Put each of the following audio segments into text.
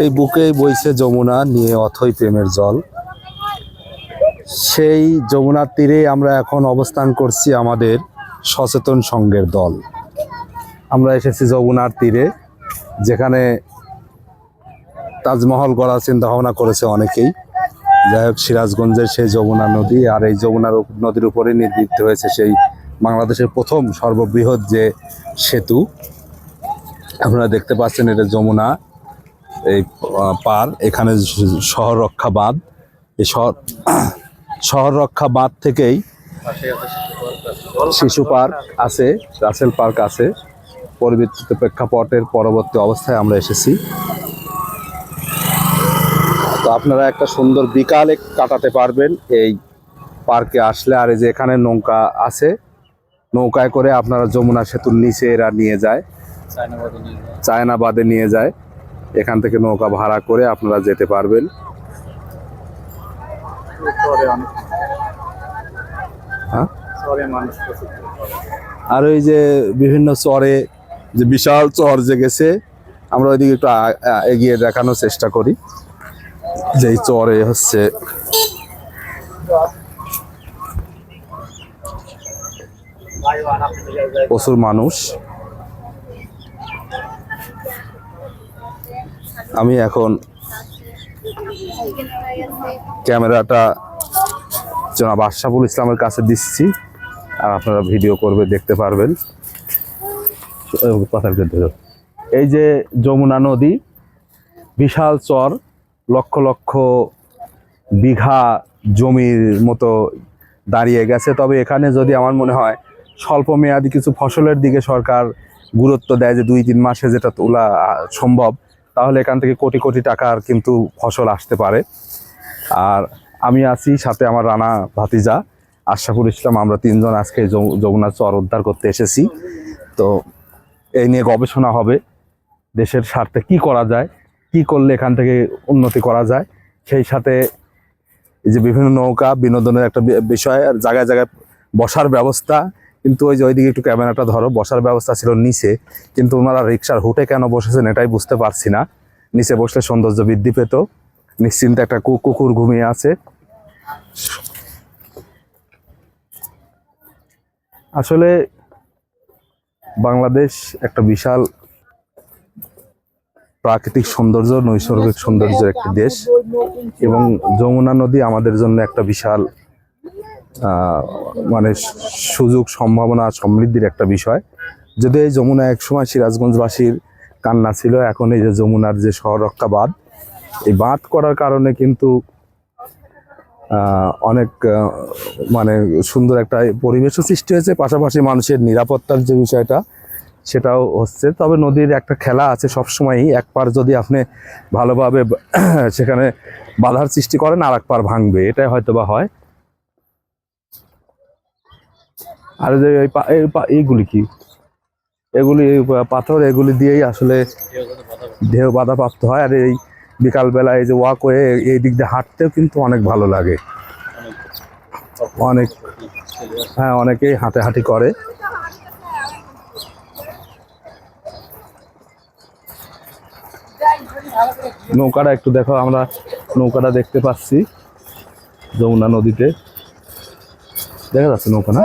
এই বুকে বইছে যমুনা, নিয়ে অথই প্রেমের জল। সেই যমুনার তীরে আমরা এখন অবস্থান করছি আমাদের সচেতন সংঘের দল। আমরা এসেছি যমুনার তীরে, যেখানে তাজমহল গড়ার চিন্তা ভাবনা করেছে অনেকেই। যাই হোক, সিরাজগঞ্জের সেই যমুনা নদী আর এই যমুনার নদীর উপরে নির্মিত হয়েছে সেই বাংলাদেশের প্রথম সর্ববৃহৎ যে সেতু, আপনারা দেখতে পাচ্ছেন এটা যমুনা, এই পার, এখানে শহর রক্ষা বাঁধ এই শহর শহর রক্ষা বাঁধ থেকেই। শিশু পার্ক আছে, রাসেল পার্ক আছে। পরিবর্তিত প্রেক্ষাপটের পরবর্তী অবস্থায় আমরা এসেছি। তো আপনারা একটা সুন্দর বিকালে কাটাতে পারবেন এই পার্কে আসলে। আর এই যে এখানে নৌকা আছে নৌকায় করে আপনারা যমুনা সেতুর নিচে এরা নিয়ে যায়। চায়নাবাদে নিয়ে যায়। নিয়ে যায়। এখান থেকে নৌকা ভাড়া করে আপনারা যেতে পারবেন। হ্যাঁ। আর ওই যে বিভিন্ন চরে যে বিশাল চর যে গেছে আমরা ওইদিকে একটু এগিয়ে দেখানোর চেষ্টা করি। যে এই চরে হচ্ছে। প্রচুর মানুষ। আমি এখন ক্যামেরাটা জনাব আশরাফুল ইসলামের কাছে দিচ্ছি, আর আপনারা ভিডিও করবে, দেখতে পারবেন। এই যে যমুনা নদী, বিশাল চর, লক্ষ লক্ষ বিঘা জমির মতো দাঁড়িয়ে গেছে। তবে এখানে যদি আমার মনে হয় স্বল্প মেয়াদি কিছু ফসলের দিকে সরকার গুরুত্ব দেয় যে দুই, তিন মাসে যেটা তোলা সম্ভব, তাহলে এখান থেকে কোটি কোটি টাকার কিন্তু ফসল আসতে পারে। আর আমি আছি সাথে আমার রানা ভাতিজা, আশরাফুল ইসলাম, আমরা তিনজন আজকে যমু- যমুনার চর উদ্ধার করতে এসেছি। তো এই নিয়ে গবেষণা হবে, দেশের স্বার্থে কি করা যায়, কি করলে এখান থেকে উন্নতি করা যায়। সেই সাথে এই যে বিভিন্ন নৌকা, বিনোদনের একটা বিষয় জায়গায় জায়গায় বসার ব্যবস্থা কিন্তু ওই যে ওইদিকে একটু ক্যামেরাটা ধরো, বসার ব্যবস্থা ছিল নিচে, কিন্তু ওনারা রিক্সার হুটে কেন বসেছেন এটাই বুঝতে পারছি না। নিচে বসলে সৌন্দর্য বৃদ্ধি পেত। নিশ্চিন্তে একটা কুকুর ঘুমিয়ে আছে। আসলে বাংলাদেশ একটা বিশাল প্রাকৃতিক সৌন্দর্য, নৈসর্গিক সৌন্দর্যের একটি দেশ। এবং যমুনা নদী আমাদের জন্য একটা বিশাল মানে সুযোগ, সম্ভাবনা, সমৃদ্ধির একটা বিষয়। যদি এই যমুনা একসময় সিরাজগঞ্জবাসীর কান্না ছিল, এখন এই যে যমুনার যে শহর রক্ষা বাঁধ এই বাঁধ করার কারণে কিন্তু অনেক মানে সুন্দর একটা পরিবেশও সৃষ্টি হয়েছে। পাশাপাশি মানুষের নিরাপত্তার যে বিষয়টা, সেটাও হচ্ছে। তবে নদীর একটা খেলা আছে সবসময়ই। এক পার যদি আপনি ভালোভাবে, সেখানে বাধার সৃষ্টি করেন আর এক পার ভাঙবে। এটাই হয়তো বা হয়। আর যে এইগুলি কি? এগুলি পাথর, এগুলি দিয়েই আসলে। দেহ বাধাপ্রাপ্ত হয়। আর এই বিকালবেলা এই যে ওয়াক হয়ে এই দিক দিয়ে হাঁটতেও কিন্তু অনেক ভালো লাগে। অনেক হ্যাঁ অনেকেই হাঁটাহাঁটি করে। নৌকাটা একটু দেখো, আমরা নৌকাটা দেখতে পাচ্ছি। যমুনা নদীতে। দেখা যাচ্ছে নৌকা না?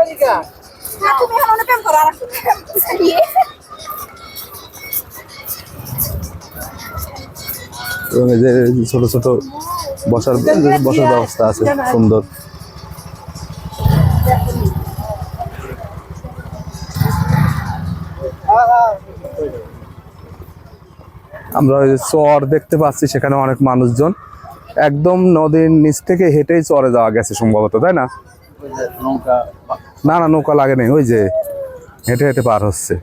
ছোট ছোট বসার বসার ব্যবস্থা আছে, সুন্দর। আমরা ওই চর দেখতে পাচ্ছি, সেখানে অনেক মানুষজন। একদম নদীর নিচ থেকে হেঁটেই চরে যাওয়া গেছে সম্ভবত, তাই না? না না নৌকা লাগে নাই ওই যে হেঁটে হেঁটে পার হচ্ছে।